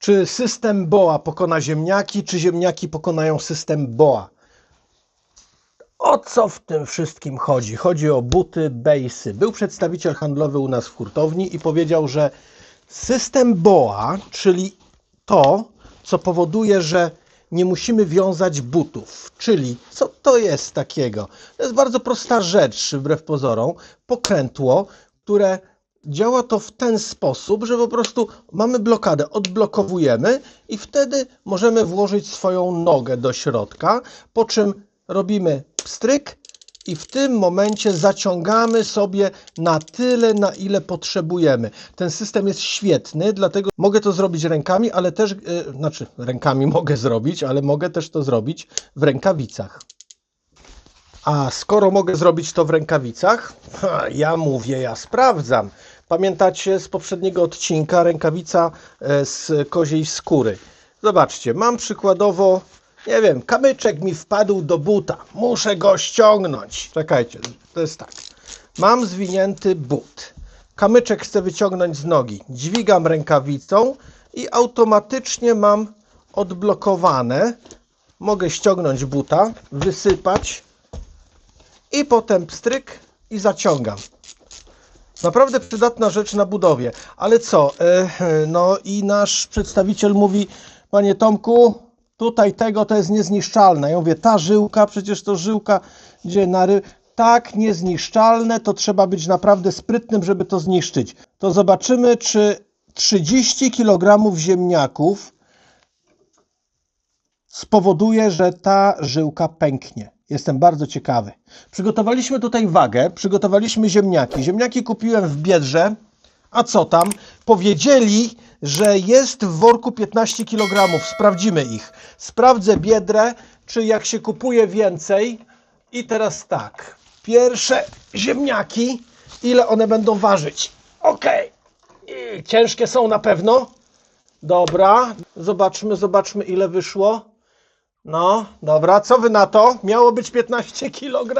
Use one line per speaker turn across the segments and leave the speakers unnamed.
Czy system BOA pokona ziemniaki, czy ziemniaki pokonają system BOA? O co w tym wszystkim chodzi? Chodzi o buty Bejsy. Był przedstawiciel handlowy u nas w hurtowni i powiedział, że system BOA, czyli to, co powoduje, że nie musimy wiązać butów. Czyli co to jest takiego? To jest bardzo prosta rzecz, wbrew pozorom. Pokrętło, które działa to w ten sposób, że po prostu mamy blokadę, odblokowujemy i wtedy możemy włożyć swoją nogę do środka, po czym robimy pstryk i w tym momencie zaciągamy sobie na tyle, na ile potrzebujemy. Ten system jest świetny, dlatego mogę to zrobić rękami, ale też, yy, znaczy rękami mogę zrobić, ale mogę też to zrobić w rękawicach. A skoro mogę zrobić to w rękawicach, ja mówię, ja sprawdzam. Pamiętacie z poprzedniego odcinka rękawica e, z koziej skóry. Zobaczcie, mam przykładowo, nie wiem, kamyczek mi wpadł do buta. Muszę go ściągnąć. Czekajcie, to jest tak. Mam zwinięty but. Kamyczek chcę wyciągnąć z nogi. Dźwigam rękawicą i automatycznie mam odblokowane. Mogę ściągnąć buta, wysypać i potem pstryk i zaciągam. Naprawdę przydatna rzecz na budowie. Ale co? E, No i nasz przedstawiciel mówi, panie Tomku, tutaj tego to jest niezniszczalne. Ja mówię, ta żyłka, przecież to żyłka, gdzie na ry... Tak, niezniszczalne, to trzeba być naprawdę sprytnym, żeby to zniszczyć. To zobaczymy, czy 30 kg ziemniaków spowoduje, że ta żyłka pęknie. Jestem bardzo ciekawy. Przygotowaliśmy tutaj wagę, przygotowaliśmy ziemniaki. Ziemniaki kupiłem w Biedrze. A co tam? Powiedzieli, że jest w worku 15 kg. Sprawdzimy ich. Sprawdzę Biedrę, czy jak się kupuje więcej. I teraz tak. Pierwsze ziemniaki, ile one będą ważyć? Ok. Ciężkie są na pewno. Dobra. Zobaczmy, zobaczmy ile wyszło. No, dobra, co wy na to? Miało być 15 kg.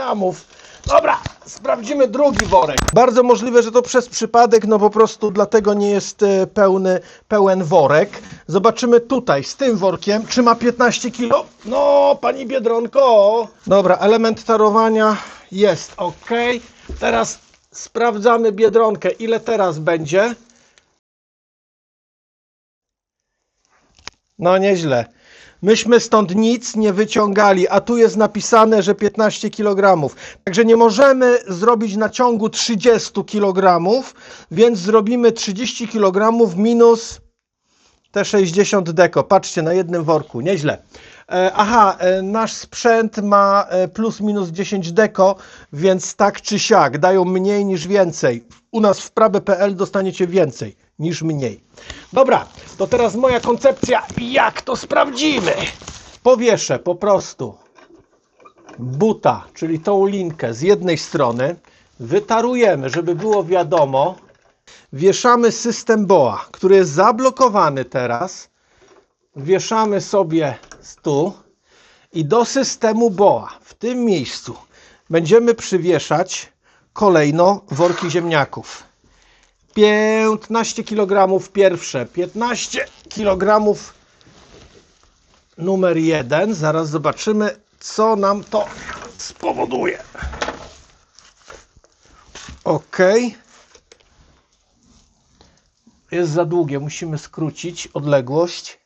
Dobra, sprawdzimy drugi worek. Bardzo możliwe, że to przez przypadek, no po prostu dlatego nie jest e, pełny, pełen worek. Zobaczymy tutaj z tym workiem, czy ma 15 kg. No, pani Biedronko. Dobra, element tarowania jest ok. Teraz sprawdzamy Biedronkę, ile teraz będzie. No nieźle. Myśmy stąd nic nie wyciągali, a tu jest napisane, że 15 kg. Także nie możemy zrobić na ciągu 30 kg, więc zrobimy 30 kg minus te 60 deko. Patrzcie, na jednym worku, nieźle. E, aha, e, nasz sprzęt ma e, plus minus 10 deko, więc tak czy siak dają mniej niż więcej. U nas w prabe.pl dostaniecie więcej niż mniej. Dobra, to teraz moja koncepcja, jak to sprawdzimy. Powieszę po prostu buta, czyli tą linkę z jednej strony, wytarujemy, żeby było wiadomo, wieszamy system BOA, który jest zablokowany teraz, wieszamy sobie tu i do systemu BOA w tym miejscu będziemy przywieszać kolejno worki ziemniaków. 15 kg pierwsze, 15 kg numer jeden. Zaraz zobaczymy, co nam to spowoduje. Ok. Jest za długie, musimy skrócić odległość.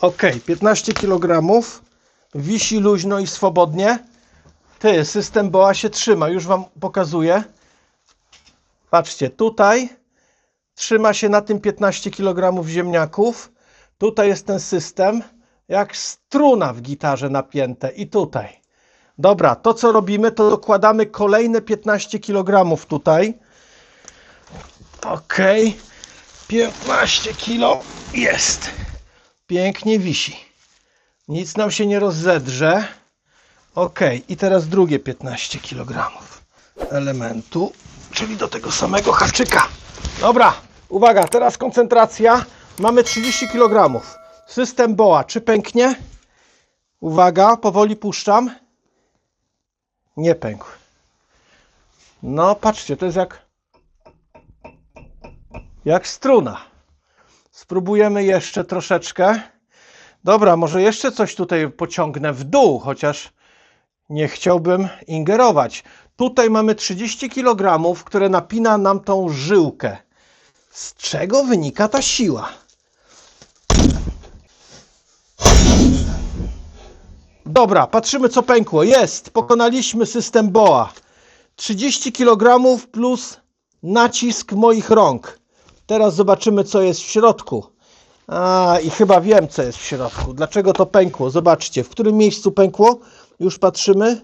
Ok, 15 kg. Wisi luźno i swobodnie. Ty, system BOA się trzyma, już Wam pokazuję. Patrzcie, tutaj trzyma się na tym 15 kg ziemniaków. Tutaj jest ten system, jak struna w gitarze napięte. I tutaj. Dobra, to co robimy, to dokładamy kolejne 15 kg tutaj. Ok. 15 kg jest. Pięknie wisi. Nic nam się nie rozzedrze. Ok, i teraz drugie 15 kg elementu, czyli do tego samego haczyka. Dobra, uwaga, teraz koncentracja. Mamy 30 kg. System BOA, czy pęknie? Uwaga, powoli puszczam. Nie pękł. No, patrzcie, to jest jak jak struna. Spróbujemy jeszcze troszeczkę. Dobra, może jeszcze coś tutaj pociągnę w dół, chociaż nie chciałbym ingerować. Tutaj mamy 30 kg, które napina nam tą żyłkę. Z czego wynika ta siła? Dobra, patrzymy co pękło. Jest, pokonaliśmy system BOA. 30 kg plus nacisk moich rąk. Teraz zobaczymy co jest w środku. A, i chyba wiem co jest w środku. Dlaczego to pękło? Zobaczcie, w którym miejscu pękło? Już patrzymy.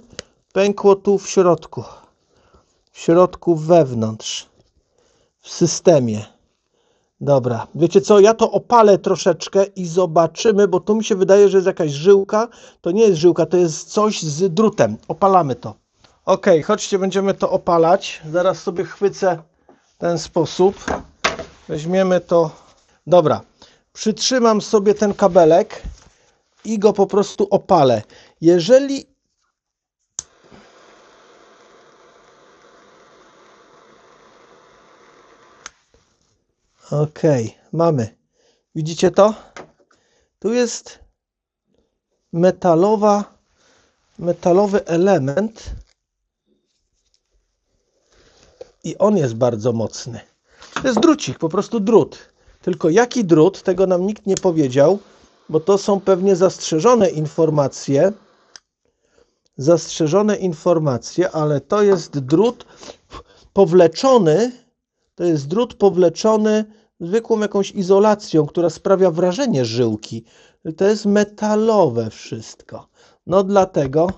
Pękło tu w środku. W środku wewnątrz. W systemie. Dobra, wiecie co, ja to opalę troszeczkę i zobaczymy, bo tu mi się wydaje, że jest jakaś żyłka. To nie jest żyłka, to jest coś z drutem. Opalamy to. Ok, chodźcie, będziemy to opalać. Zaraz sobie chwycę ten sposób. Weźmiemy to. Dobra, przytrzymam sobie ten kabelek i go po prostu opalę. Jeżeli Ok, mamy. Widzicie to? Tu jest metalowa, metalowy element i on jest bardzo mocny. To jest drucik, po prostu drut. Tylko jaki drut, tego nam nikt nie powiedział, bo to są pewnie zastrzeżone informacje. Zastrzeżone informacje, ale to jest drut powleczony to jest drut powleczony zwykłą jakąś izolacją, która sprawia wrażenie żyłki. To jest metalowe wszystko. No dlatego,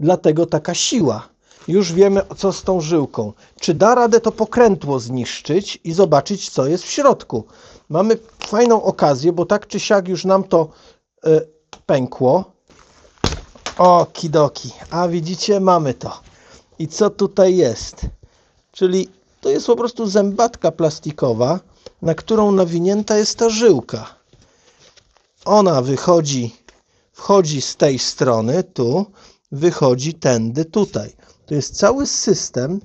dlatego taka siła. Już wiemy, co z tą żyłką. Czy da radę to pokrętło zniszczyć i zobaczyć, co jest w środku? Mamy fajną okazję, bo tak czy siak już nam to y, pękło. O, kidoki. A widzicie, mamy to. I co tutaj jest? Czyli to jest po prostu zębatka plastikowa, na którą nawinięta jest ta żyłka. Ona wychodzi, wchodzi z tej strony, tu, wychodzi tędy, tutaj. To jest cały system.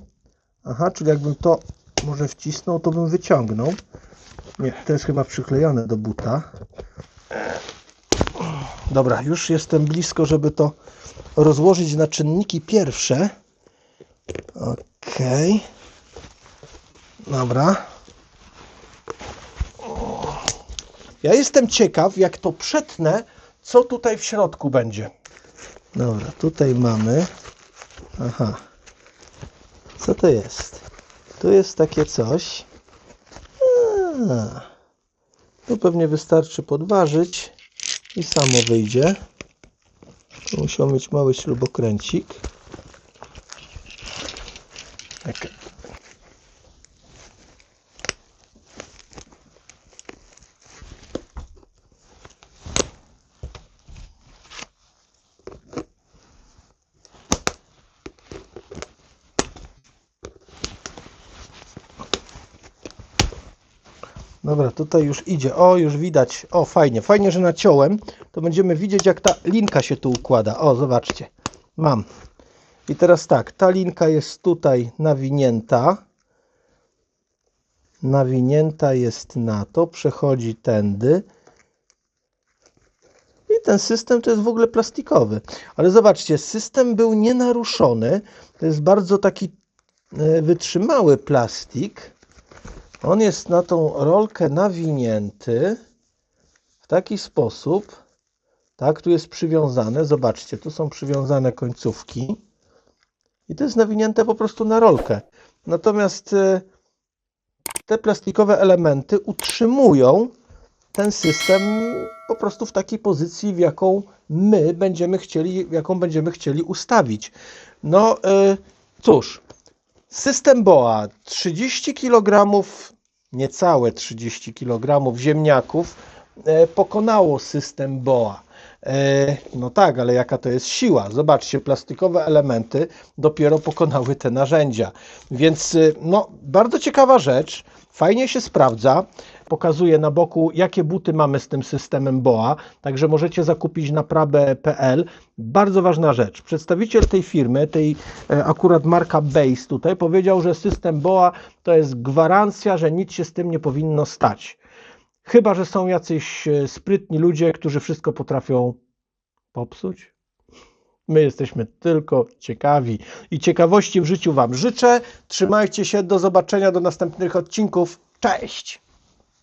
Aha, czyli jakbym to może wcisnął, to bym wyciągnął. Nie, to jest chyba przyklejone do buta. Dobra, już jestem blisko, żeby to rozłożyć na czynniki pierwsze. Okay. Dobra. Ja jestem ciekaw, jak to przetnę, co tutaj w środku będzie. Dobra, tutaj mamy. Aha. Co to jest? Tu jest takie coś. A. Tu pewnie wystarczy podważyć i samo wyjdzie. Tu musiał mieć mały śrubokręcik. Dobra, tutaj już idzie. O, już widać. O, fajnie. Fajnie, że naciąłem. To będziemy widzieć, jak ta linka się tu układa. O, zobaczcie. Mam. I teraz tak, ta linka jest tutaj nawinięta. Nawinięta jest na to, przechodzi tędy. I ten system to jest w ogóle plastikowy. Ale zobaczcie, system był nienaruszony. To jest bardzo taki e, wytrzymały plastik. On jest na tą rolkę nawinięty w taki sposób, tak, tu jest przywiązane, zobaczcie, tu są przywiązane końcówki i to jest nawinięte po prostu na rolkę. Natomiast e, te plastikowe elementy utrzymują ten system po prostu w takiej pozycji, w jaką my będziemy chcieli, jaką będziemy chcieli ustawić. No e, cóż, system BOA 30 kg niecałe 30 kg ziemniaków e, pokonało system BOA. E, no tak, ale jaka to jest siła? Zobaczcie, plastikowe elementy dopiero pokonały te narzędzia. Więc e, no, bardzo ciekawa rzecz, fajnie się sprawdza. Pokazuje na boku, jakie buty mamy z tym systemem BOA, także możecie zakupić na prabe.pl. Bardzo ważna rzecz. Przedstawiciel tej firmy, tej akurat marka Base tutaj, powiedział, że system BOA to jest gwarancja, że nic się z tym nie powinno stać. Chyba, że są jacyś e, sprytni ludzie, którzy wszystko potrafią popsuć. My jesteśmy tylko ciekawi i ciekawości w życiu Wam życzę. Trzymajcie się, do zobaczenia, do następnych odcinków. Cześć!